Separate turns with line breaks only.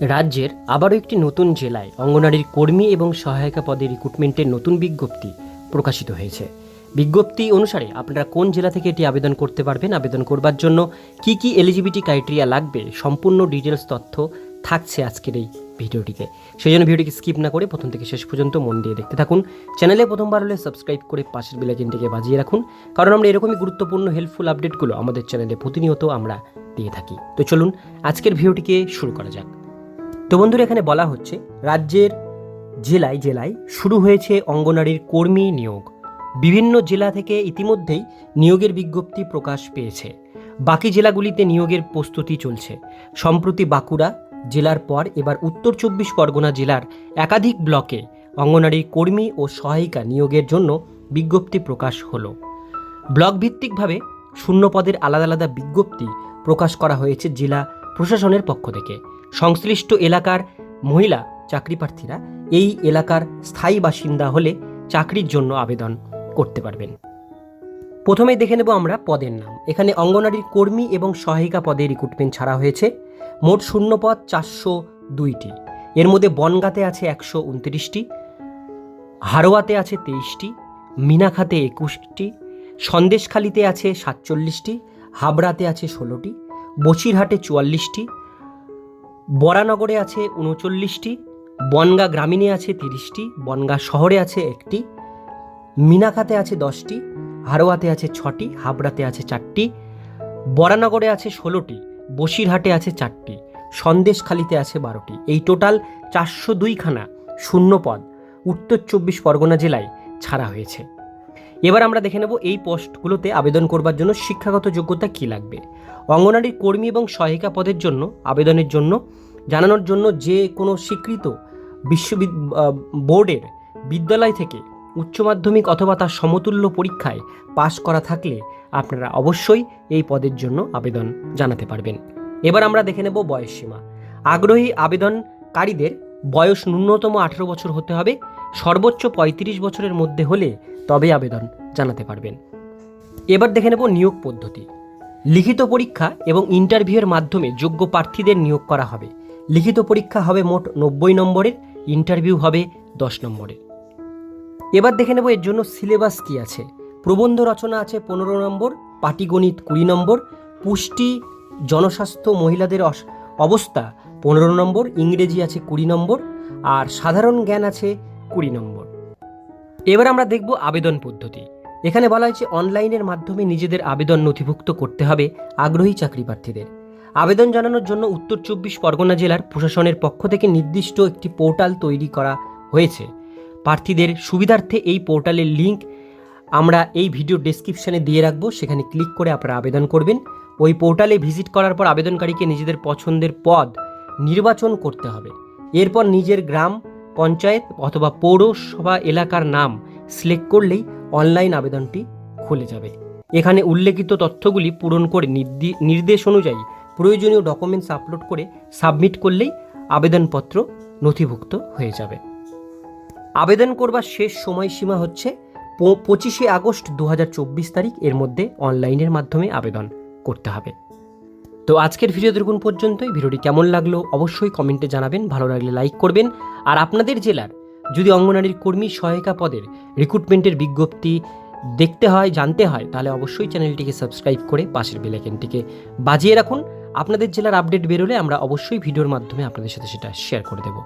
রাজ্যের আবারও একটি নতুন জেলায় অঙ্গনারীর কর্মী এবং সহায়িকা পদে রিক্রুটমেন্টের নতুন বিজ্ঞপ্তি প্রকাশিত হয়েছে। বিজ্ঞপ্তি অনুসারে আপনারা কোন জেলা থেকে এটি আবেদন করতে পারবেন, আবেদন করবার জন্য কি কি এলিজিবিলিটি ক্রাইটেরিয়া লাগবে, সম্পূর্ণ ডিটেলস তথ্য থাকছে আজকের এই ভিডিওটিতে। সেই জন্য ভিডিওটিকে স্কিপ না করে প্রথম থেকে শেষ পর্যন্ত মন দিয়ে দেখতে থাকুন। চ্যানেলে প্রথমবার হলে সাবস্ক্রাইব করে পাশের বেলাইকিনটিকে বাজিয়ে রাখুন। কারণ আমরা এরকমই গুরুত্বপূর্ণ হেল্পফুল আপডেটগুলো আমাদের চ্যানেলে প্রতিনিয়ত আমরা দিয়ে থাকি। তো চলুন, আজকের ভিডিওটিকে শুরু করা যাক। তো বন্ধুরা, এখানে বলা হচ্ছে রাজ্যের জেলায় জেলায় শুরু হয়েছে অঙ্গনারীর কর্মী নিয়োগ। বিভিন্ন জেলা থেকে ইতিমধ্যেই নিয়োগের বিজ্ঞপ্তি প্রকাশ পেয়েছে। বাকি জেলাগুলিতে নিয়োগের প্রস্তুতি চলছে। সম্প্রতি বাঁকুড়া জেলার পর এবার উত্তর চব্বিশ পরগনা জেলার একাধিক ব্লকে অঙ্গনারী কর্মী ও সহায়িকা নিয়োগের জন্য বিজ্ঞপ্তি প্রকাশ হলো। ব্লক ভিত্তিকভাবে শূন্য পদের আলাদা আলাদা বিজ্ঞপ্তি প্রকাশ করা হয়েছে জেলা প্রশাসনের পক্ষ থেকে। সংশ্লিষ্ট এলাকার মহিলা চাকরি প্রার্থীরা এই এলাকার স্থায়ী বাসিন্দা হলে চাকরির জন্য আবেদন করতে পারবেন। প্রথমেই দেখে নেব আমরা পদের নাম। এখানে অঙ্গনারীর কর্মী এবং সহায়িকা পদে রিক্রুটমেন্ট ছাড়া হয়েছে। মোট শূন্য পদ চারশো দুইটি। এর মধ্যে বনগাতে আছে একশো উনত্রিশটি, হারোয়াতে আছে তেইশটি, মিনাখাতে একুশটি, সন্দেশখালিতে আছে সাতচল্লিশটি, হাবড়াতে আছে ষোলোটি, বসিরহাটে চুয়াল্লিশটি বরানগরে আছে উনচল্লিশটি, বনগা গ্রামীণে আছে তিরিশটি, বনগা শহরে আছে একটি, মিনাখাতে আছে দশটি, হারোয়াতে আছে ছটি, হাবড়াতে আছে চারটি, বরানগরে আছে ষোলোটি, বসিরহাটে আছে চারটি, সন্দেশখালিতে আছে বারোটি। এই টোটাল চারশো দুইখানা শূন্য পদ উত্তর চব্বিশ পরগনা জেলায় ছাড়া হয়েছে। এবার আমরা দেখে নেব এই পোস্টগুলোতে আবেদন করবার জন্য শিক্ষাগত যোগ্যতা কী লাগবে। অঙ্গনারী কর্মী এবং সহায়িকা পদের জন্য, আবেদনের জন্য, জানানোর জন্য যে কোনো স্বীকৃত বিশ্ববিদ বোর্ডের বিদ্যালয় থেকে উচ্চ মাধ্যমিক অথবা তার সমতুল্য পরীক্ষায় পাশ করা থাকলে আপনারা অবশ্যই এই পদের জন্য আবেদন জানাতে পারবেন। এবার আমরা দেখে নেব বয়সসীমা। আগ্রহী আবেদনকারীদের বয়স ন্যূনতম আঠেরো বছর হতে হবে। সর্বোচ্চ পঁয়ত্রিশ বছরের মধ্যে হলে তবে আবেদন জানাতে পারবেন। এবার দেখে নেব নিয়োগ পদ্ধতি। লিখিত পরীক্ষা এবং ইন্টারভিউয়ের মাধ্যমে যোগ্য প্রার্থীদের নিয়োগ করা হবে। লিখিত পরীক্ষা হবে মোট নব্বই নম্বরের, ইন্টারভিউ হবে দশ নম্বরের। এবার দেখে নেব এর জন্য সিলেবাস কি আছে। প্রবন্ধ রচনা আছে পনেরো নম্বর, পাটিগণিত কুড়ি নম্বর, পুষ্টি, জনস্বাস্থ্য, মহিলাদের অবস্থা পনেরো নম্বর, ইংরেজি আছে কুড়ি নম্বর, আর সাধারণ জ্ঞান আছে কুড়ি নম্বর। এবার আমরা দেখব আবেদন পদ্ধতি। এখানে বলা হয়েছে, অনলাইনের মাধ্যমে নিজেদের আবেদন নথিভুক্ত করতে হবে আগ্রহী চাকরি প্রার্থীদের আবেদন জানানোর জন্য উত্তর চব্বিশ পরগনা জেলার প্রশাসনের পক্ষ থেকে নির্দিষ্ট একটি পোর্টাল তৈরি করা হয়েছে। প্রার্থীদের সুবিধার্থে এই পোর্টালের লিংক আমরা এই ভিডিও ডেসক্রিপশনে দিয়ে রাখব, সেখানে ক্লিক করে আপনারা আবেদন করবেন। ওই পোর্টালে ভিজিট করার পর আবেদনকারীকে নিজেদের পছন্দের পদ নির্বাচন করতে হবে। এরপর নিজের গ্রাম পঞ্চায়েত অথবা পৌরসভা এলাকার নাম সিলেক্ট করলেই অনলাইন আবেদনটি খুলে যাবে। এখানে উল্লেখিত তথ্যগুলি পূরণ করে নির্দি- নির্দেশ অনুযায়ী প্রয়োজনীয় ডকুমেন্টস আপলোড করে সাবমিট করলেই আবেদনপত্র নথিভুক্ত হয়ে যাবে। আবেদন করবার শেষ সময়সীমা হচ্ছে পঁচিশে আগস্ট দু হাজার চব্বিশ তারিখ। এর মধ্যে অনলাইনের মাধ্যমে আবেদন করতে হবে। তো আজকের ভিডিও দেখুন পর্যন্তই। ভিডিওটি কেমন লাগল অবশ্যই কমেন্টে জানাবেন। ভালো লাগলে লাইক করবেন। আর আপনাদের জেলার যদি অঙ্গনারীর কর্মী সহায়িকা পদের রিক্রুটমেন্টের বিজ্ঞপ্তি দেখতে হয়, জানতে হয়, তাহলে অবশ্যই চ্যানেলটিকে সাবস্ক্রাইব করে পাশের বেলাইকেনটিকে বাজিয়ে রাখুন। আপনাদের জেলার আপডেট বেরোলে আমরা অবশ্যই ভিডিওর মাধ্যমে আপনাদের সাথে সেটা শেয়ার করে দেবো।